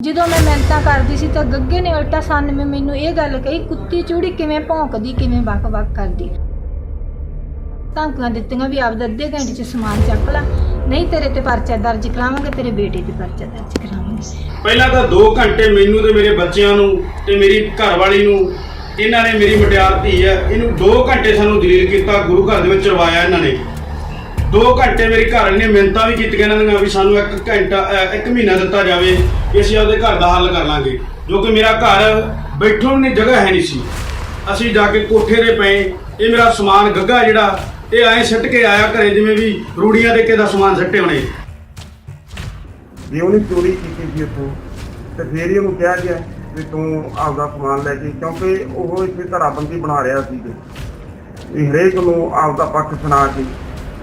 ਜਦੋਂ ਮੈਂ ਮਿਹਨਤਾਂ ਕਰਦੀ ਸੀ ਤਾਂ ਗੱਗੇ ਨੇ ਉਲਟਾ ਸੰਨ ਮੈਂ ਮੈਨੂੰ ਇਹ ਗੱਲ ਕਹੀ, ਕੁੱਤੀ ਚੂੜੀ ਕਿਵੇਂ ਭੌਂਕਦੀ, ਕਿਵੇਂ ਵਕ-ਵਕ ਕਰਦੀ? ਧਮਕੀਆਂ ਦਿੱਤੀਆਂ ਵੀ ਆਪਦਾ ਅੱਧੇ ਘੰਟੇ ਚ ਸਮਾਨ ਚੱਕ ਲੈ। ਨਹੀਂ, ਤੇਰੇ ਤੇ ਪਰਚਾ ਦਰਜ ਕਰਾਵਾਂਗੇ, ਤੇਰੇ ਬੇਟੇ ਤੇ ਪਰਚਾ ਦਰਜ ਕਰਾਵਾਂਗੇ। ਪਹਿਲਾਂ ਤਾਂ 2 ਘੰਟੇ ਮੈਨੂੰ ਤੇ ਮੇਰੇ ਬੱਚਿਆਂ ਨੂੰ ਤੇ ਮੇਰੀ ਘਰਵਾਲੀ ਨੂੰ, ਇਹਨਾਂ ਨੇ ਮੇਰੀ ਮਟਿਆਰ ਧੀ ਹੈ, ਇਹਨੂੰ 2 ਘੰਟੇ ਸਾਨੂੰ ਦਲੀਲ ਕੀਤਾ, ਗੁਰੂ ਘਰ ਦੇ ਵਿੱਚ ਰਵਾਇਆ ਇਹਨਾਂ ਨੇ। 2 ਘੰਟੇ ਮੇਰੀ ਘਰ ਵਾਲੀ ਨੇ ਮਿੰਤਾਂ ਵੀ ਕੀਤੀਆਂ ਇਹਨਾਂ ਦੀਆਂ ਵੀ ਸਾਨੂੰ ਇੱਕ ਘੰਟਾ ਅ, ਇੱਕ ਮਹੀਨਾ ਦਿੱਤਾ ਜਾਵੇ ਕਿ ਅਸੀਂ ਆਪਦੇ ਘਰ ਦਾ ਹੱਲ ਕਰ ਲਾਂਗੇ। ਜੋ ਕਿ ਮੇਰਾ ਘਰ ਬੈਠਣ ਨੂੰ ਜਗ੍ਹਾ ਹੈ ਨਹੀਂ ਸੀ। ਅਸੀਂ ਜਾ ਕੇ ਕੋਠੇ ਦੇ ਪਏ ਇਹ ਮੇਰਾ ਸਮਾਨ ਗੱਗਾ ਜਿਹੜਾ ਇਹ ਐਂ ਸਿੱਟ ਕੇ ਆਇਆ ਘਰੇ ਜਿਵੇਂ ਵੀ ਰੂੜੀਆਂ ਦੇ ਕੇ ਦਾ ਸਮਾਨ ਸਿੱਟੇ ਹੋਣੇ। ਜੇ ਉਹਨੇ ਚੋਰੀ ਕੀਤੀ ਸੀ ਉੱਥੋਂ ਤੇ ਫੇਰ ਹੀ ਉਹਨੂੰ ਕਿਹਾ ਗਿਆ ਵੀ ਤੂੰ ਆਪਦਾ ਸਮਾਨ ਲੈ ਕੇ ਕਿਉਂਕਿ ਉਹ ਇੱਥੇ ਧਰਾਬੰਦੀ ਬਣਾ ਰਿਹਾ ਸੀ। ਇਹ ਹਰੇਕ ਨੂੰ ਆਪਦਾ ਪੱਖ ਸੁਣਾ ਕੇ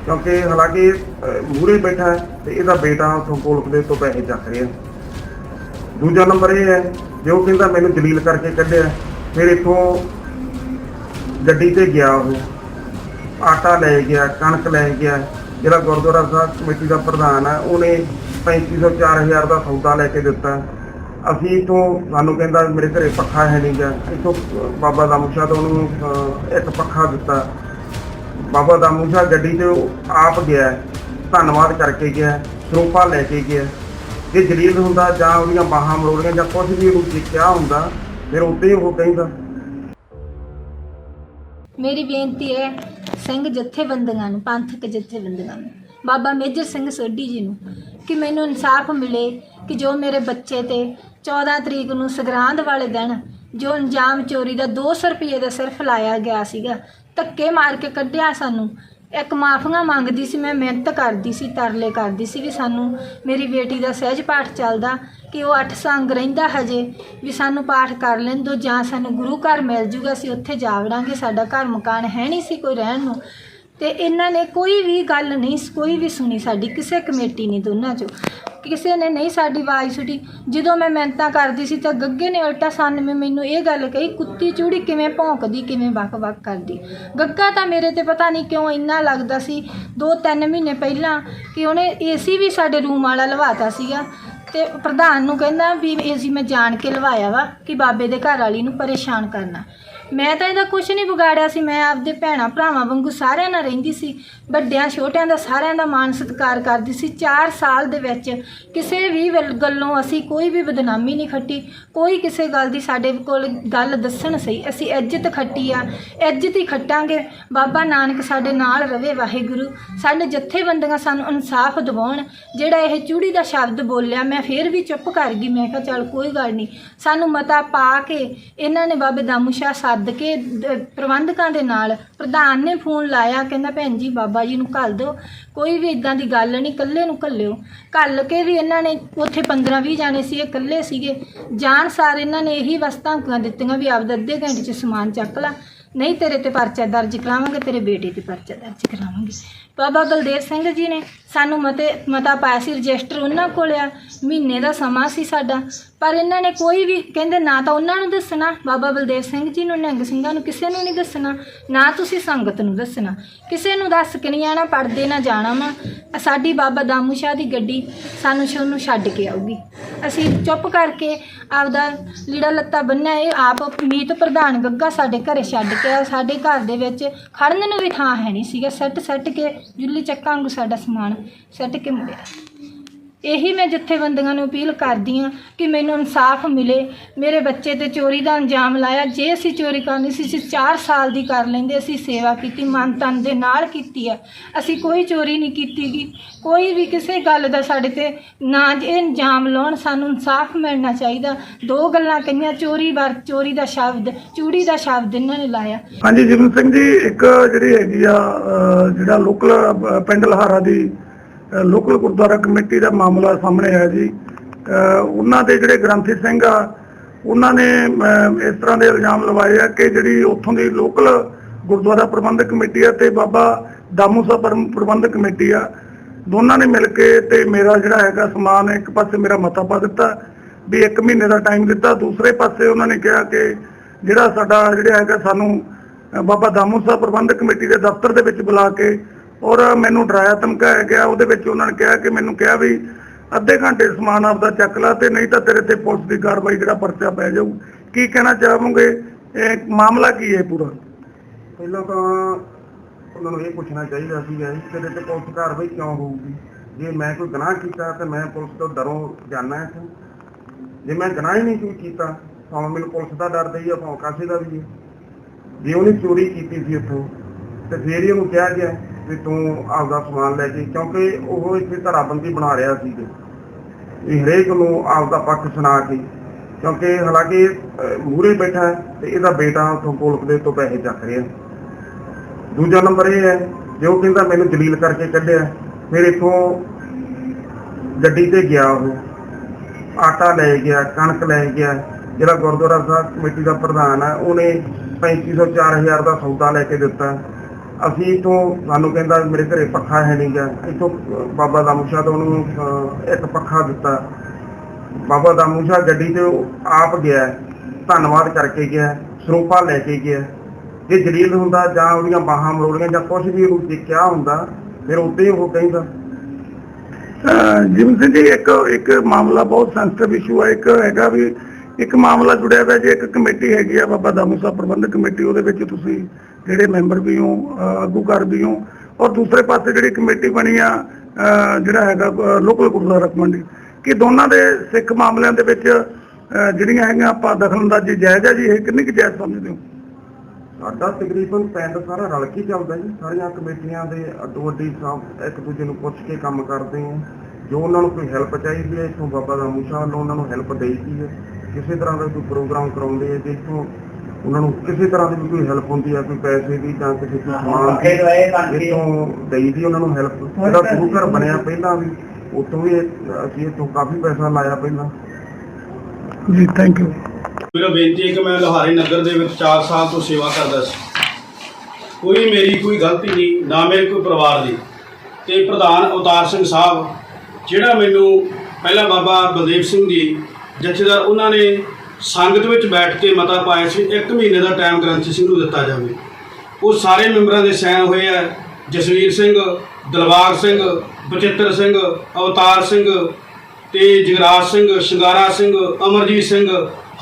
ਕਿਉਂਕਿ ਹਾਲਾਂਕਿ ਮੂਰੇ ਬੈਠਾ ਹੈ ਤੇ ਇਹਦਾ ਬੇਟਾ ਉੱਥੋਂ ਕੋਲਕ ਦੇ ਤੋਂ ਪੈਸੇ ਚੱਕ ਰਿਹਾ। ਦੂਜਾ ਨੰਬਰ ਇਹ ਹੈ, ਜੇ ਉਹ ਕਹਿੰਦਾ ਮੈਨੂੰ ਜਲੀਲ ਕਰਕੇ ਕੱਢਿਆ, ਫਿਰ ਇੱਥੋਂ ਗੱਡੀ ਤੇ ਗਿਆ ਉਹ। ਆਟਾ ਲੈ ਗਿਆ, ਕਣਕ ਲੈ ਗਿਆ। ਜਿਹੜਾ ਗੁਰਦੁਆਰਾ ਸਾਹਿਬ ਕਮੇਟੀ ਦਾ ਪ੍ਰਧਾਨ ਹੈ, ਉਹਨੇ 3500 4000 ਦਾ ਸੌਦਾ ਲੈ ਕੇ ਦਿੱਤਾ। ਅਸੀਂ ਇਥੋਂ, ਸਾਨੂੰ ਕਹਿੰਦਾ ਮੇਰੇ ਘਰੇ ਪੱਖਾ ਹੈ ਨਹੀਂਗਾ ਇਥੋਂ ਬਾਬਾ ਦਾ ਮੁਸ਼ਾ ਤੋਂ ਉਹਨੂੰ ਇੱਕ ਪੱਖਾ ਦਿੱਤਾ। ਬਾਬਾ ਦਾ ਮੁਸ਼ਾ ਗੱਡੀ ਤੇ ਉਹ ਆਪ ਗਿਆ ਧੰਨਵਾਦ ਕਰਕੇ ਗਿਆ ਸਰੂਪਾ ਲੈ ਕੇ ਗਿਆ ਜੇ ਜਲੀਲ ਹੁੰਦਾ ਜਾਂ ਉਹਦੀਆਂ ਬਾਹਾਂ ਮਰੋੜੀਆਂ ਜਾਂ ਕੁਝ ਵੀ ਉਹਨੂੰ ਕਿਹਾ ਹੁੰਦਾ, ਫਿਰ ਉੱਤੇ ਹੀ ਉਹ ਕਹਿੰਦਾ। ਮੇਰੀ ਬੇਨਤੀ ਹੈ, ਸਿੰਘ ਜਥੇਬੰਦੀਆਂ ਨੂੰ, ਪੰਥਕ ਜਥੇਬੰਦੀਆਂ ਨੂੰ, ਬਾਬਾ ਮੇਜਰ ਸਿੰਘ ਸੋਢੀ ਜੀ ਨੂੰ, ਕਿ ਮੈਨੂੰ ਇਨਸਾਫ ਮਿਲੇ ਕਿ ਜੋ ਮੇਰੇ ਬੱਚੇ ਤੇ 14 ਤਰੀਕ ਨੂੰ ਸਗਰਾਂਦ ਵਾਲੇ ਦਿਨ ਜੋ ਅੰਜਾਮ ਚੋਰੀ ਦਾ 200 ਰੁਪਏ ਦਾ ਸਿਰਫ ਲਾਇਆ ਗਿਆ ਸੀਗਾ ਧੱਕੇ ਮਾਰ ਕੇ ਕੱਢਿਆ ਸਾਨੂੰ। ਇੱਕ ਮਾਫੀਆਂ ਮੰਗਦੀ ਸੀ, ਮੈਂ ਮਿਹਨਤ ਕਰਦੀ ਸੀ, ਤਰਲੇ ਕਰਦੀ ਸੀ ਵੀ ਸਾਨੂੰ ਮੇਰੀ ਬੇਟੀ ਦਾ ਸਹਿਜ ਪਾਠ ਚੱਲਦਾ, ਕਿ ਉਹ ਅੱਠ ਸੰਗ ਰਹਿੰਦਾ ਹਜੇ, ਵੀ ਸਾਨੂੰ ਪਾਠ ਕਰ ਲੈਣ ਦੋ ਜਾਂ ਸਾਨੂੰ ਗੁਰੂ ਘਰ ਮਿਲ ਜੂਗਾ, ਅਸੀਂ ਉੱਥੇ ਜਾ ਵੜਾਂਗੇ, ਸਾਡਾ ਘਰ ਮਕਾਨ ਹੈ ਨਹੀਂ ਸੀ ਕੋਈ ਰਹਿਣ ਨੂੰ। ਤੇ ਇਹਨਾਂ ਨੇ ਕੋਈ ਵੀ ਗੱਲ ਨਹੀਂ, ਕੋਈ ਵੀ ਸੁਣੀ, ਸਾਡੀ ਕਿਸੇ ਕਮੇਟੀ ਨਹੀਂ ਦੋਨਾਂ ਚੋਂ। ਕਿਸੇ ਨੇ ਨਹੀਂ ਸਾਡੀ ਆਵਾਜ਼ ਸੁਣੀ। ਜਦੋਂ ਮੈਂ ਮਿਹਨਤਾਂ ਕਰਦੀ ਸੀ ਤਾਂ ਗੱਗੇ ਨੇ ਉਲਟਾ ਸੰਨ ਮੈਂ ਮੈਨੂੰ ਇਹ ਗੱਲ ਕਹੀ, ਕੁੱਤੀ ਚੂੜੀ ਕਿਵੇਂ ਭੌਂਕਦੀ, ਕਿਵੇਂ ਵਕ-ਵਕ ਕਰਦੀ। ਗੱਗਾ ਤਾਂ ਮੇਰੇ ਤੇ ਪਤਾ ਨਹੀਂ ਕਿਉਂ ਇੰਨਾ ਲੱਗਦਾ ਸੀ 2-3 ਮਹੀਨੇ ਪਹਿਲਾਂ ਕਿ ਉਹਨੇ ਏਸੀ ਵੀ ਸਾਡੇ ਰੂਮ ਵਾਲਾ ਲਵਾਤਾ ਸੀਗਾ ਤੇ ਪ੍ਰਧਾਨ ਨੂੰ ਕਹਿੰਦਾ ਵੀ ਏਸੀ ਮੈਂ ਜਾਣ ਕੇ ਲਵਾਇਆ ਵਾ ਕਿ ਬਾਬੇ ਦੇ ਘਰ ਵਾਲੀ ਨੂੰ ਪਰੇਸ਼ਾਨ ਕਰਨਾ। ਮੈਂ ਤਾਂ ਇਹਦਾ ਕੁਝ ਨਹੀਂ ਵਿਗਾੜਿਆ ਸੀ, ਮੈਂ ਆਪਦੇ ਭੈਣਾ ਭਰਾਵਾਂ ਵਾਂਗੂ ਸਾਰਿਆਂ ਨਾਲ ਰਹਿੰਦੀ ਸੀ, ਵੱਡਿਆਂ ਛੋਟਿਆਂ ਦਾ ਸਾਰਿਆਂ ਦਾ ਮਾਣ ਸਤਿਕਾਰ ਕਰਦੀ ਸੀ। 4 ਸਾਲ ਦੇ ਵਿੱਚ ਕਿਸੇ ਵੀ ਵੱਲ- ਗੱਲੋਂ ਅਸੀਂ ਕੋਈ ਵੀ ਬਦਨਾਮੀ ਨਹੀਂ ਖੱਟੀ, ਕੋਈ ਕਿਸੇ ਗੱਲ ਦੀ ਸਾਡੇ ਕੋਲ ਗੱਲ ਦੱਸਣ ਸਹੀ। ਅਸੀਂ ਇੱਜ਼ਤ ਖੱਟੀ ਆ, ਇੱਜ਼ਤ ਹੀ ਖੱਟਾਂਗੇ। ਬਾਬਾ ਨਾਨਕ ਸਾਡੇ ਨਾਲ ਰਵੇ ਵਾਹਿਗੁਰੂ, ਸਾਡੇ ਜਥੇਬੰਦੀਆਂ ਸਾਨੂੰ ਇਨਸਾਫ ਦਿਵਾਉਣ। ਜਿਹੜਾ ਇਹ ਚੂੜੀ ਦਾ ਸ਼ਬਦ ਬੋਲਿਆ, ਮੈਂ ਫਿਰ ਵੀ ਚੁੱਪ ਕਰ ਗਈ, ਮੈਂ ਕਿਹਾ ਚੱਲ ਕੋਈ ਗੱਲ ਨਹੀਂ। ਸਾਨੂੰ ਮਤਾ ਪਾ ਕੇ ਇਹਨਾਂ ਨੇ ਬਾਬੇ ਦਾਮੂ ਸ਼ਾਹ ਸੱਦ ਕੇ ਦ- ਪ੍ਰਬੰਧਕਾਂ ਦੇ ਨਾਲ ਪ੍ਰਧਾਨ ਨੇ ਫੋਨ ਲਾਇਆ, ਕਹਿੰਦਾ, ਭੈਣ ਜੀ, ਬਾਬਾ ਜੀ ਨੂੰ ਘੱਲ ਦਿਓ। ਕੋਈ ਵੀ ਇਦਾਂ ਦੀ ਗੱਲ ਨਹੀਂ, ਇਕੱਲੇ ਨੂੰ ਘੱਲਿਓ। ਘੱਲ ਕੇ ਵੀ ਇਹਨਾਂ ਨੇ ਉੱਥੇ 15 20 ਜਾਣੇ ਸੀ, ਇਹ ਇਕੱਲੇ ਸੀਗੇ। ਜਾਣ ਸਾਰ ਇਹਨਾਂ ਨੇ ਇਹੀ ਵਸਤਾਂ ਦਿੱਤੀਆਂ ਵੀ ਆਪਦਾ ਅੱਧੇ ਘੰਟੇ 'ਚ ਸਮਾਨ ਚੱਕ ਲਾ। ਨਹੀਂ, ਤੇਰੇ ਤੇ ਪਰਚਾ ਦਰਜ ਕਰਾਵਾਂਗੇ, ਤੇਰੇ ਬੇਟੇ ਤੇ ਪਰਚਾ ਦਰਜ ਕਰਾਵਾਂਗੇ। ਬਾਬਾ ਬਲਦੇਵ ਸਿੰਘ ਜੀ ਨੇ ਸਾਨੂੰ ਮਤੇ, ਮਤਾ ਪਾਇਆ ਸੀ, ਰਜਿਸਟਰ ਉਹਨਾਂ ਕੋਲ ਆ, ਮਹੀਨੇ ਦਾ ਸਮਾਂ ਸੀ ਸਾਡਾ। ਪਰ ਇਹਨਾਂ ਨੇ ਕੋਈ ਵੀ, ਕਹਿੰਦੇ ਨਾ ਤਾਂ ਉਹਨਾਂ ਨੂੰ ਦੱਸਣਾ, ਬਾਬਾ ਬਲਦੇਵ ਸਿੰਘ ਜੀ ਨੂੰ, ਨਿਹੰਗ ਸਿੰਘਾਂ ਨੂੰ, ਕਿਸੇ ਨੂੰ ਨਹੀਂ ਦੱਸਣਾ, ਨਾ ਤੁਸੀਂ ਸੰਗਤ ਨੂੰ ਦੱਸਣਾ। ਕਿਸੇ ਨੂੰ ਦੱਸ ਕੇ ਨਹੀਂ ਆਣਾ ਪੜਦੇ ਨਾ ਜਾਣਾ ਵਾ। ਸਾਡੀ ਬਾਬਾ ਦਾਮੂ ਸ਼ਾਹ ਦੀ ਗੱਡੀ ਸਾਨੂੰ ਨੂੰ ਛੱਡ ਕੇ ਆਊਗੀ। ਅਸੀਂ ਚੁੱਪ ਕਰਕੇ ਆਪਦਾ ਲੀੜਾ ਲੱਤਾ ਬੰਨਿਆ ਇਹ ਆਪ ਮੀਤ ਪ੍ਰਧਾਨ ਗੱਗਾ ਸਾਡੇ ਘਰੇ ਛੱਡ ਕੇ ਆਇਆ। ਸਾਡੇ ਘਰ ਦੇ ਵਿੱਚ ਖੜਨ ਨੂੰ ਵੀ ਥਾਂ ਹੈ ਨਹੀਂ ਸੀਗਾ। ਸੱਟ ਸੱਟ ਕੇ ਜੁੱਲੀ ਚੱਕਾਂਗੂ ਸਾਡਾ ਸਮਾਨ ਸੱਟ ਕੇ ਮੁੜਿਆ। ਇਹੀ ਮੈਂ ਜਥੇਬੰਦੀਆਂ ਨੂੰ ਅਪੀਲ ਕਰਦੀ ਹਾਂ ਕਿ ਮੈਨੂੰ ਇਨਸਾਫ ਮਿਲੇ। ਮੇਰੇ ਬੱਚੇ ਤੇ ਚੋਰੀ ਦਾ ਅੰਜਾਮ ਲਾਇਆ। ਜੇ ਅਸੀਂ ਚੋਰੀ ਕਰਨੀ ਸੀ, ਅਸੀਂ 4 ਸਾਲ ਦੀ ਕਰ ਲੈਂਦੇ, ਅਸੀਂ ਸੇਵਾ ਕੀਤੀ, ਮਨ ਤਨ ਦੇ ਨਾਲ ਕੀਤੀ ਆ। ਅਸੀਂ ਕੋਈ ਚੋਰੀ ਨਹੀਂ ਕੀਤੀਗੀ ਕੋਈ ਵੀ ਕਿਸੇ ਗੱਲ ਦਾ ਸਾਡੇ ਤੇ ਨਾ ਇਹ ਅੰਜਾਮ ਲਾਉਣ, ਸਾਨੂੰ ਇਨਸਾਫ ਮਿਲਣਾ ਚਾਹੀਦਾ। ਦੋ ਗੱਲਾਂ ਕਹੀਆਂ, ਚੋਰੀ ਵਰ, ਚੋਰੀ ਦਾ ਸ਼ਬਦ, ਚੂੜੀ ਦਾ ਸ਼ਬਦ ਇਹਨਾਂ ਨੇ ਲਾਇਆ। ਹਾਂਜੀ ਜੀਵਨ ਸਿੰਘ ਜੀ, ਇੱਕ ਜਿਹੜੀ ਹੈਗੀ ਆ ਜਿਹੜਾ ਲੋਕਲ ਪਿੰਡ ਲਹਾਰਾ ਦੀ ਲੋਕਲ ਗੁਰਦੁਆਰਾ ਕਮੇਟੀ ਦਾ ਮਾਮਲਾ ਸਾਹਮਣੇ ਆਇਆ ਜੀ। ਉਹਨਾਂ ਦੇ ਜਿਹੜੇ ਗ੍ਰੰਥੀ ਸਿੰਘ ਆ, ਉਹਨਾਂ ਨੇ ਇਸ ਤਰ੍ਹਾਂ ਦੇ ਇਲਜ਼ਾਮ ਲਵਾਏ ਆ ਕਿ ਜਿਹੜੀ ਉੱਥੋਂ ਦੀ ਲੋਕਲ ਗੁਰਦੁਆਰਾ ਪ੍ਰਬੰਧਕ ਕਮੇਟੀ ਆ ਤੇ ਬਾਬਾ ਦਾਮੂ ਸਾਹਿਬ ਪ੍ਰਬੰਧਕ ਕਮੇਟੀ ਆ। ਦੋਨਾਂ ਨੇ ਮਿਲ ਕੇ ਤੇ ਮੇਰਾ ਜਿਹੜਾ ਹੈਗਾ ਸਮਾਨ ਇੱਕ ਪਾਸੇ ਮੇਰਾ ਮਤਾ ਪਾ ਦਿੱਤਾ, ਵੀ 1 ਮਹੀਨੇ ਦਾ ਟਾਈਮ ਦਿੱਤਾ। ਦੂਸਰੇ ਪਾਸੇ ਉਹਨਾਂ ਨੇ ਕਿਹਾ ਕਿ ਜਿਹੜਾ ਸਾਡਾ ਜਿਹੜਾ ਹੈਗਾ ਸਾਨੂੰ ਬਾਬਾ ਦਾਮੂ ਸਾਹਿਬ ਪ੍ਰਬੰਧਕ ਕਮੇਟੀ ਦੇ ਦਫ਼ਤਰ ਦੇ ਵਿੱਚ ਬੁਲਾ ਕੇ ਔਰ ਮੈਨੂੰ ਡਰਾਇਆ, ਧਮਕਾਇਆ ਗਿਆ, ਉਹਦੇ ਵਿੱਚ ਉਹਨਾਂ ਨੇ ਕਿਹਾ ਕਿ ਮੈਨੂੰ ਕਿਹਾ ਵੀ ਅੱਧੇ ਘੰਟੇ ਸਮਾਨ ਆਪਦਾ ਚੱਕ ਲਾ ਤੇ ਨਹੀਂ ਤਾਂ ਤੇਰੇ ਤੇ ਪੁਲਿਸ ਦੀ ਕਾਰਵਾਈ ਜਿਹੜਾ ਪਰਚਾ ਪੈ ਜਾਊ। ਕੀ ਕਹਿਣਾ ਚਾਹੋਗੇ? ਇਹ ਮਾਮਲਾ ਕੀ ਹੈ ਪੂਰਾ? ਪਹਿਲਾਂ ਤਾਂ ਉਹਨਾਂ ਨੂੰ ਇਹ ਪੁੱਛਣਾ ਚਾਹੀਦਾ ਸੀਗਾ ਕਿ ਤੇਰੇ ਤੇ ਪੁਲਿਸ ਕਾਰਵਾਈ ਕਿਉਂ ਹੋਊਗੀ? ਜੇ ਮੈਂ ਕੋਈ ਗੁਨਾਹ ਕੀਤਾ ਤੇ ਮੈਂ ਪੁਲਿਸ ਤੋਂ ਡਰੋਂ ਜਾਣਾ ਇੱਥੋਂ। ਜੇ ਮੈਂ ਗੁਨਾਹ ਹੀ ਨਹੀਂ ਕੋਈ ਕੀਤਾ, ਭਾਵੇਂ ਮੈਨੂੰ ਪੁਲਿਸ ਦਾ ਡਰ ਦਈ ਆ ਭਾਵੇਂ ਕਾਸੇ ਦਾ ਵੀ ਜੇ ਉਹਨੇ ਚੋਰੀ ਕੀਤੀ ਸੀ ਉੱਥੋਂ ਤੇ ਫੇਰ ਹੀ ਉਹਨੂੰ ਕਿਹਾ ਗਿਆ। ਵੀ ਤੂੰ ਆਪਦਾ ਸਮਾਨ ਲੈ ਕੇ, ਕਿਉਂਕਿ ਉਹ ਇੱਥੇ ਧਰਾਬੰਦੀ ਬਣਾ ਰਿਹਾ ਸੀ ਇਹ ਹਰੇਕ ਨੂੰ ਆਪਦਾ ਪੱਖ ਸੁਣਾ ਕੇ, ਕਿਉਂਕਿ ਹਾਲਾਂਕਿ ਮੂਰੇ ਬੈਠਾ ਤੇ ਇਹਦਾ ਬੇਟਾ ਉੱਥੋਂ ਪੁਲਿਸ ਦੇ ਤੋਂ ਪੈਸੇ ਚੱਕ ਰਿਹਾ। ਦੂਜਾ ਨੰਬਰ ਇਹ ਹੈ, ਜੇ ਕਹਿੰਦਾ ਮੈਨੂੰ ਜਲੀਲ ਕਰਕੇ ਕੱਢਿਆ, ਫਿਰ ਇਥੋਂ ਗੱਡੀ ਤੇ ਗਿਆ ਉਹ। ਆਟਾ ਲੈ ਗਿਆ, ਕਣਕ ਲੈ ਗਿਆ, ਜਿਹੜਾ ਗੁਰਦੁਆਰਾ ਸਾਹਿਬ ਕਮੇਟੀ ਦਾ ਪ੍ਰਧਾਨ ਹੈ, ਉਹਨੇ 3500 4000 ਦਾ ਸੌਦਾ ਲੈ ਕੇ ਦਿੱਤਾ। ਅਸੀਂ ਇਥੋਂ ਸਾਨੂੰ ਕਹਿੰਦਾ ਮੇਰੇ ਘਰੇ ਪੱਖਾ ਹੈ ਨਹੀਂ ਗਾ। ਇਥੋਂ ਬਾਬਾ ਦਾਮੂਸ਼ਾ ਤੋਂ ਉਹਨੂੰ ਅਹ, ਇੱਕ ਪੱਖਾ ਦਿੱਤਾ। ਬਾਬਾ ਦਾਮੂਸ਼ਾ ਗੱਡੀ ਤੇ ਉਹ ਆਪ ਗਿਆ ਧੰਨਵਾਦ ਕਰਕੇ ਗਿਆ ਸਰੂਪਾ ਲੈ ਕੇ ਗਿਆ। ਜੇ ਜਲੀਲ ਹੁੰਦਾ ਜਾਂ ਉਹਦੀਆਂ ਬਾਹਾਂ ਮਰੋੜੀਆਂ ਜਾਂ ਕੁਝ ਵੀ ਉਹਨੂੰ ਦੇਖਿਆ ਹੁੰਦਾ ਫਿਰ ਉੱਤੇ ਉਹ ਕਹਿੰਦਾ। ਅਹ ਜੀ ਇੱਕ ਇੱਕ ਮਾਮਲਾ ਬਹੁਤ ਸੈਂਸਿਟਿਵ ਇਸ਼ੂ ਹੈ ਇੱਕ ਹੈਗਾ ਵੀ ਇੱਕ ਮਾਮਲਾ ਜੁੜਿਆ ਹੋਇਆ ਜੇ, ਇੱਕ ਕਮੇਟੀ ਹੈਗੀ ਆ ਬਾਬਾ ਦਾਮੂ ਸਾਹਿਬ ਪ੍ਰਬੰਧਕ ਕਮੇਟੀ, ਉਹਦੇ ਵਿੱਚ ਤੁਸੀਂ ਜਿਹੜੇ ਮੈਂਬਰ ਵੀ ਹੋ, ਅਹ ਆਗੂਕਾਰ ਵੀ ਹੋ, ਔਰ ਦੂਸਰੇ ਪਾਸੇ ਜਿਹੜੀ ਕਮੇਟੀ ਬਣੀ ਆ ਜਿਹੜਾ ਹੈਗਾ ਲੋਕਲ ਗੁਰਦੁਆਰਾ ਕਮੇਟੀ ਕਿ ਦੋਨਾਂ ਦੇ ਸਿੱਖ ਮਾਮਲਿਆਂ ਦੇ ਵਿੱਚ ਜਿਹੜੀਆਂ ਹੈਗੀਆਂ ਆਪਾਂ ਦਖਲਅੰਦਾਜ਼ੀ ਜਾਇਜ਼ ਹੈ ਜੀ, ਇਹ ਕਿੰਨੀ ਕੁ ਜਾਇਜ਼ ਸਮਝਦੇ ਹੋ? ਸਾਡਾ ਤਕਰੀਬਨ ਪਿੰਡ ਸਾਰਾ ਰਲ ਕੇ ਚੱਲਦਾ ਜੀ, ਸਾਰੀਆਂ ਕਮੇਟੀਆਂ ਦੇ ਅੱਡੋ ਅੱਡੀ ਸਭ ਇੱਕ ਦੂਜੇ ਨੂੰ ਪੁੱਛ ਕੇ ਕੰਮ ਕਰਦੇ ਆ, ਜੋ ਉਹਨਾਂ ਨੂੰ ਕੋਈ ਹੈਲਪ ਚਾਹੀਦੀ ਹੈ, ਇੱਥੋਂ ਬਾਬਾ ਦਾ ਮੂਸ਼ਾ ਵੱਲੋਂ ਉਹਨਾਂ ਨੂੰ ਹੈਲਪ ਦੇਈਦੀ ਹੈ। ਕਿਸੇ ਤਰ੍ਹਾਂ ਦਾ ਕੋਈ ਪ੍ਰੋਗਰਾਮ ਕਰਾਉਂਦੇ ਆ ਜੇ ਇੱਥੋਂ ਉਹਨਾਂ ਨੂੰ ਕਿਸੇ ਤਰ੍ਹਾਂ ਦੀ ਵੀ ਕੋਈ ਹੈਲਪ ਹੁੰਦੀ ਹੈ ਕੋਈ ਪੈਸੇ ਦੀ ਜਾਂ ਕਿਸੇ ਕੋਈ ਸਮਾਨ ਦੀ ਇੱਥੋਂ ਦੇਈਦੀ ਉਹਨਾਂ ਨੂੰ ਹੈਲਪ ਜਿਹੜਾ ਗੁਰੂ ਘਰ ਬਣਿਆ ਪਹਿਲਾਂ ਵੀ ਉੱਥੋਂ ਵੀ ਇਹ- ਅਸੀਂ ਇੱਥੋਂ ਕਾਫੀ ਪੈਸਾ ਲਾਇਆ ਪਹਿਲਾਂ। ਜੀ ਥੈਂਕ ਯੂ ਮੇਰਾ ਬੇਨਤੀ ਹੈ ਕਿ ਮੈਂ ਲੋਹਾਰੇ ਨਗਰ ਦੇ ਵਿੱਚ 4 ਸਾਲ ਤੋਂ ਸੇਵਾ ਕਰਦਾ ਸੀ। ਕੋਈ ਮੇਰੀ ਕੋਈ ਗਲਤੀ ਨਹੀਂ ਨਾ ਮੇਰੇ ਕੋਈ ਪਰਿਵਾਰ ਦੀ। ਤੇ ਪ੍ਰਧਾਨ ਅਵਤਾਰ ਸਿੰਘ ਸਾਹਿਬ ਜਿਹੜਾ ਮੈਨੂੰ ਪਹਿਲਾਂ ਬਾਬਾ ਬਲਦੇਵ ਸਿੰਘ ਜੀ ਜਥੇਦਾਰ, ਉਹਨਾਂ ਨੇ ਸੰਗਤ ਵਿੱਚ ਬੈਠ ਕੇ ਮਤਾ ਪਾਇਆ ਸੀ 1 ਮਹੀਨੇ ਦਾ ਟਾਈਮ ਗ੍ਰੰਥੀ ਸਿੰਘ ਨੂੰ ਦਿੱਤਾ ਜਾਵੇ। ਉਹ ਸਾਰੇ ਮੈਂਬਰਾਂ ਦੇ ਸਾਈਨ ਹੋਏ ਆ। ਜਸਵੀਰ ਸਿੰਘ ਦਿਲਬਾਗ ਸਿੰਘ, ਬਚਿੱਤਰ ਸਿੰਘ, ਅਵਤਾਰ ਸਿੰਘ ਤੇ ਜਗਰਾਜ ਸਿੰਘ, ਸ਼ਿੰਗਾਰਾ ਸਿੰਘ, ਅਮਰਜੀਤ ਸਿੰਘ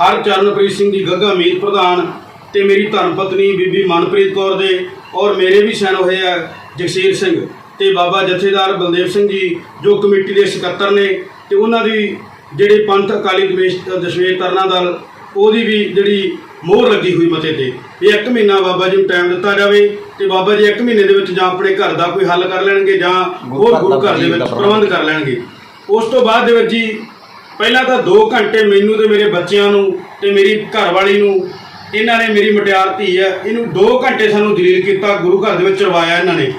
ਹਰ ਚਰਨਪ੍ਰੀਤ ਸਿੰਘ ਦੀ ਗੱਗਾ ਮੀਤ ਪ੍ਰਧਾਨ ਤੇ ਮੇਰੀ ਧਰਮ ਪਤਨੀ ਬੀਬੀ ਮਨਪ੍ਰੀਤ ਕੌਰ ਦੇ ਔਰ ਮੇਰੇ ਵੀ ਸੈਨ ਹੋਏ ਆ ਜਗਸੀਰ ਸਿੰਘ ਤੇ ਬਾਬਾ ਜਥੇਦਾਰ ਬਲਦੇਵ ਸਿੰਘ ਜੀ ਜੋ ਕਮੇਟੀ ਦੇ ਸਕੱਤਰ ਨੇ ਤੇ ਉਹਨਾਂ ਦੀ ਜਿਹੜੇ ਪੰਥ ਅਕਾਲੀ ਦਵੇਸ਼ ਦਸ਼ਮੇਸ਼ ਤਰਨਾ ਦਲ ਉਹਦੀ ਵੀ ਜਿਹੜੀ ਮੋਹਰ ਲੱਗੀ ਹੋਈ ਮਤੇ ਤੇ। ਇਹ ਇੱਕ ਮਹੀਨਾ ਬਾਬਾ ਜੀ ਨੂੰ ਟਾਈਮ ਦਿੱਤਾ ਜਾਵੇ ਤੇ ਬਾਬਾ ਜੀ ਇੱਕ ਮਹੀਨੇ ਦੇ ਵਿੱਚ ਜਾਂ ਆਪਣੇ ਘਰ ਦਾ ਕੋਈ ਹੱਲ ਕਰ ਲੈਣਗੇ ਜਾਂ ਹੋਰ ਗੁਰੂ ਘਰ ਦੇ ਵਿੱਚ ਪ੍ਰਬੰਧ ਕਰ ਲੈਣਗੇ। ਉਸ ਤੋਂ ਬਾਅਦ ਦੇ ਵਿੱਚ ਜੀ ਪਹਿਲਾਂ ਤਾਂ 2 ਘੰਟੇ ਮੈਨੂੰ ਤੇ ਮੇਰੇ ਬੱਚਿਆਂ ਨੂੰ ਤੇ ਮੇਰੀ ਘਰਵਾਲੀ ਨੂੰ ਇਹਨਾਂ ਨੇ ਮੇਰੀ ਮਟਿਆਰ ਧੀ ਹੈ ਇਹਨੂੰ 2 ਘੰਟੇ ਸਾਨੂੰ ਦਲੀਲ ਕੀਤਾ ਗੁਰੂ ਘਰ ਦੇ ਵਿੱਚ ਰਵਾਇਆ ਇਹਨਾਂ ਨੇ।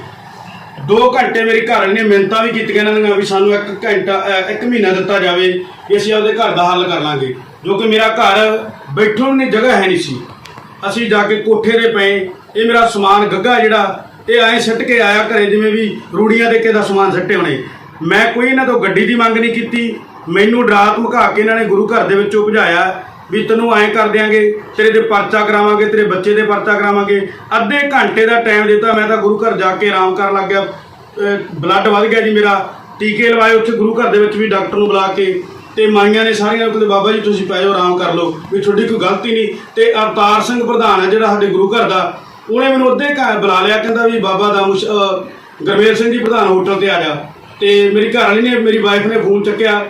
2 ਘੰਟੇ ਮੇਰੇ ਘਰ ਨੇ ਮਿੰਤਾਂ ਵੀ ਕੀਤੀਆਂ ਇਹਨਾਂ ਦੀਆਂ ਵੀ ਸਾਨੂੰ ਇੱਕ ਘੰਟਾ ਅ, ਇੱਕ ਮਹੀਨਾ ਦਿੱਤਾ ਜਾਵੇ ਕਿ ਅਸੀਂ ਆਪਦੇ ਘਰ ਦਾ ਹੱਲ ਕਰ ਲਾਂਗੇ। ਜੋ ਕਿ ਮੇਰਾ ਘਰ ਬੈਠਣ ਦੀ ਜਗ੍ਹਾ ਹੈ ਨਹੀਂ ਸੀ। ਅਸੀਂ ਜਾ ਕੇ ਕੋਠੇ ਦੇ ਪਏ ਇਹ ਮੇਰਾ ਸਮਾਨ ਗੱਗਾ ਜਿਹੜਾ ਇਹ ਐਂ ਸਿੱਟ ਕੇ ਆਇਆ ਘਰੇ ਜਿਵੇਂ ਵੀ ਰੂੜੀਆਂ ਦੇ ਕੇ ਦਾ ਸਮਾਨ ਸਿੱਟੇ ਹੋਣੇ। ਮੈਂ ਕੋਈ ਇਹਨਾਂ ਤੋਂ ਗੱਡੀ ਦੀ ਮੰਗ ਨਹੀਂ ਕੀਤੀ। ਮੈਨੂੰ ਡਰਾ ਧਮਕਾ ਕੇ ਇਹਨਾਂ ਨੇ ਗੁਰੂ ਘਰ ਦੇ ਵਿੱਚੋਂ ਭਜਾਇਆ ਵੀ ਤੈਨੂੰ ਐਂ ਕਰ ਦਿਆਂਗੇ, ਤੇਰੇ ਤੇ ਪਰਚਾ ਕਰਾਵਾਂਗੇ, ਤੇਰੇ ਬੱਚੇ ਦੇ ਪਰਚਾ ਕਰਾਵਾਂਗੇ। ਅੱਧੇ ਘੰਟੇ ਦਾ ਟਾਈਮ ਦਿੱਤਾ, ਮੈਂ ਤਾਂ ਗੁਰੂ ਘਰ ਜਾ ਕੇ ਆਰਾਮ ਕਰਨ ਲੱਗ ਗਿਆ। ਬਲੱਡ ਵੱਧ ਗਿਆ ਜੀ ਮੇਰਾ। ਟੀਕੇ ਲਵਾਏ ਉੱਥੇ ਗੁਰੂ ਘਰ ਦੇ ਵਿੱਚ ਵੀ ਡਾਕਟਰ ਨੂੰ ਬੁਲਾ ਕੇ। ਤੇ ਮਾਈਆਂ ਨੇ ਸਾਰੀਆਂ ਕਹਿੰਦੇ ਬਾਬਾ ਜੀ ਤੁਸੀਂ ਪੈ ਜਾਓ, ਆਰਾਮ ਕਰ ਲਓ। ਵੀ ਤੁਹਾਡੀ ਕੋਈ ਗਲਤੀ ਨਹੀਂ। ਤੇ ਅਵਤਾਰ ਸਿੰਘ ਪ੍ਰਧਾਨ ਹੈ ਜਿਹੜਾ ਸਾਡੇ ਗੁਰੂ ਘਰ ਦਾ, ਉਹਨੇ ਮੈਨੂੰ ਅੱਧੇ ਘਰ ਬੁਲਾ ਲਿਆ, ਕਹਿੰਦਾ ਵੀ ਬਾਬਾ ਦਾ ਮੁਸ਼ ਗੁਰਮੇਲ ਸਿੰਘ ਜੀ ਪ੍ਰਧਾਨ ਹੋਟਲ ਤੇ ਆ ਜਾ। ਤੇ ਮੇਰੀ ਘਰ ਵਾਲੀ ਨੇ, ਮੇਰੀ ਵਾਈਫ ਨੇ ਫੋਨ ਚੱਕਿਆ।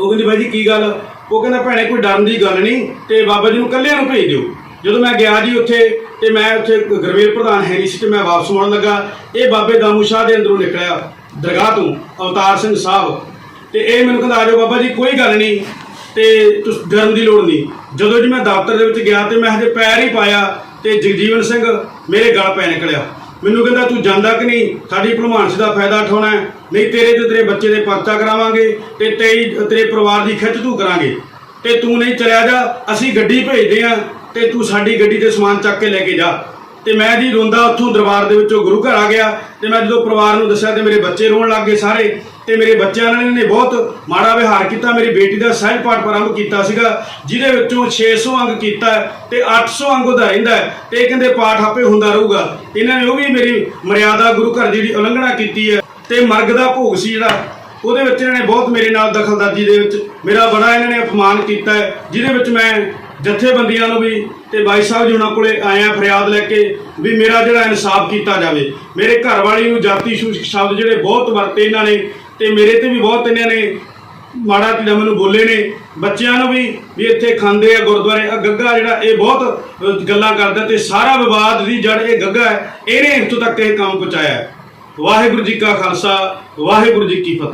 ਉਹ ਕਹਿੰਦੀ, ਬਾਈ ਜੀ, ਕੀ ਗੱਲ? ਉਹ ਕਹਿੰਦਾ, ਭੈਣੇ, ਕੋਈ ਡਰਨ ਦੀ ਗੱਲ ਨਹੀਂ ਤੇ ਬਾਬਾ ਜੀ ਨੂੰ ਇਕੱਲਿਆਂ ਨੂੰ ਭੇਜ ਦਿਓ। ਜਦੋਂ ਮੈਂ ਗਿਆ ਜੀ ਉੱਥੇ ਤੇ ਮੈਂ ਉੱਥੇ ਗੁਰਵੇਲ ਪ੍ਰਧਾਨ ਹੈ ਸੀ ਤੇ ਮੈਂ ਵਾਪਸ ਆਉਣ ਲੱਗਾ, ਇਹ ਬਾਬੇ ਦਾਮੂ ਸ਼ਾਹ ਦੇ ਅੰਦਰੋਂ ਨਿਕਲਿਆ ਦਰਗਾਹ ਤੋਂ, ਅਵਤਾਰ ਸਿੰਘ ਸਾਹਿਬ। ਤੇ ਇਹ ਮੈਨੂੰ ਕਹਿੰਦਾ, ਆ ਜਾਓ ਬਾਬਾ ਜੀ, ਕੋਈ ਗੱਲ ਨਹੀਂ ਤੇ ਤੁਸੀਂ, ਡਰਨ ਦੀ ਲੋੜ ਨਹੀਂ। ਜਦੋਂ ਜੀ ਮੈਂ ਦਫ਼ਤਰ ਦੇ ਵਿੱਚ ਗਿਆ ਤੇ ਮੈਂ ਹਜੇ ਪੈਰ ਹੀ ਪਾਇਆ ਤੇ ਜਗਜੀਵਨ ਸਿੰਘ ਮੇਰੇ ਗਲ ਪੈ ਨਿਕਲਿਆ। ਮੈਨੂੰ ਕਹਿੰਦਾ ਤੂੰ ਜਾਂਦਾ ਕਿ ਨਹੀਂ? ਸਾਡੀ ਭਲਮਾਨਸੀ ਦਾ ਫਾਇਦਾ ਉਠਾਉਣਾ ਨਹੀਂ, ਤੇਰੇ ਤੇ ਤੇਰੇ ਬੱਚੇ ਦੇ ਪਰਚਾ ਕਰਾਵਾਂਗੇ ਤੇ ਤੇਰੀ, ਤੇਰੇ ਪਰਿਵਾਰ ਦੀ ਖਿੱਚ ਤੂੰ ਕਰਾਂਗੇ। ਤੇ ਤੂੰ ਨਹੀਂ ਚਲਿਆ ਜਾ, ਅਸੀਂ ਗੱਡੀ ਭੇਜਦੇ ਆ ਤੇ ਤੂੰ ਸਾਡੀ ਗੱਡੀ ਤੇ ਸਮਾਨ ਚੱਕ ਕੇ ਲੈ ਕੇ ਜਾ। ਤੇ ਮੈਂ ਜੀ ਰੋਂਦਾ ਉੱਥੋਂ ਦਰਬਾਰ ਦੇ ਵਿੱਚੋਂ ਗੁਰੂ ਘਰ ਆ ਗਿਆ ਤੇ ਮੈਂ ਜਦੋਂ ਪਰਿਵਾਰ ਨੂੰ ਦੱਸਿਆ ਤੇ ਮੇਰੇ ਬੱਚੇ ਰੋਣ ਲੱਗ ਗਏ ਸਾਰੇ। ਤੇ ਮੇਰੇ ਬੱਚਿਆਂ ਨੇ ਨੇ ਬਹੁਤ ਮਾੜਾ ਵਿਹਾਰ ਕੀਤਾ। ਮੇਰੀ ਬੇਟੀ ਦਾ ਸਹਿਜ ਪਾਠ ਪ੍ਰਾਰੰਭ ਕੀਤਾ ਸੀਗਾ, ਜਿਹਦੇ ਵਿੱਚੋਂ 600 ਅੰਗ ਕੀਤਾ ਤੇ 800 ਅੰਗ ਉਹਦਾ ਰਹਿੰਦਾ ਹੈ ਤੇ ਇਹ ਕਹਿੰਦੇ ਪਾਠ ਆਪੇ ਹੁੰਦਾ ਰਹੂਗਾ। ਇਹਨਾਂ ਨੇ ਉਹ ਵੀ ਮੇਰੀ ਮਰਿਆਦਾ ਗੁਰੂ ਘਰ ਦੀ ਜਿਹੜੀ ਉਲੰਘਣਾ ਕੀਤੀ ਹੈ ਤੇ ਮਰਗ ਦਾ ਭੋਗ ਸੀ ਜਿਹੜਾ, ਉਹਦੇ ਵਿੱਚ ਇਹਨਾਂ ਨੇ ਬਹੁਤ ਮੇਰੇ ਨਾਲ ਦਖਲਅੰਦਾਜ਼ੀ ਦੇ ਵਿੱਚ ਮੇਰਾ ਬੜਾ ਇਹਨਾਂ ਨੇ ਅਪਮਾਨ ਕੀਤਾ ਜਿਹਦੇ ਵਿੱਚ ਮੈਂ ਜਥੇਬੰਦੀਆਂ ਨੂੰ ਵੀ ਤੇ ਬਾਈ ਸਾਹਿਬ ਜੀ ਉਹਨਾਂ ਕੋਲੇ ਆਇਆ ਫਰਿਆਦ ਲੈ ਕੇ ਵੀ ਮੇਰਾ ਜਿਹੜਾ ਇਨਸਾਫ ਕੀਤਾ ਜਾਵੇ। ਮੇਰੇ ਘਰ ਵਾਲੀ ਨੂੰ ਜਾਤੀ ਸੂਚਕ ਸ਼ਬਦ ਜਿਹੜੇ ਬਹੁਤ ਵਰਤੇ ਇਹਨਾਂ ਨੇ। ਤੇ ਮੇਰੇ ਤੇ ਵੀ ਬਹੁਤ ਇਹਨਾਂ ਨੇ ਮਾੜਾ ਟੀੜਾ ਮੈਨੂੰ ਬੋਲੇ ਨੇ। ਬੱਚਿਆਂ ਨੂੰ ਵੀ ਵੀ ਇੱਥੇ ਖਾਂਦੇ ਆ ਗੁਰਦੁਆਰੇ। ਆ ਗੱਗਾ ਜਿਹੜਾ, ਇਹ ਬਹੁਤ ਗੱਲਾਂ ਕਰਦਾ ਤੇ ਸਾਰਾ ਵਿਵਾਦ ਦੀ ਜੜ ਇਹ ਗੱਗਾ ਹੈ। ਇਹਨੇ ਇੱਥੋਂ ਤੱਕ ਇਹ ਕੰਮ ਪਹੁੰਚਾਇਆ ਵਾਹਿਗੁਰੂ ਜੀ ਕਾ ਖਾਲਸਾ, ਵਾਹਿਗੁਰੂ ਜੀ ਕੀ ਫਤਿਹ।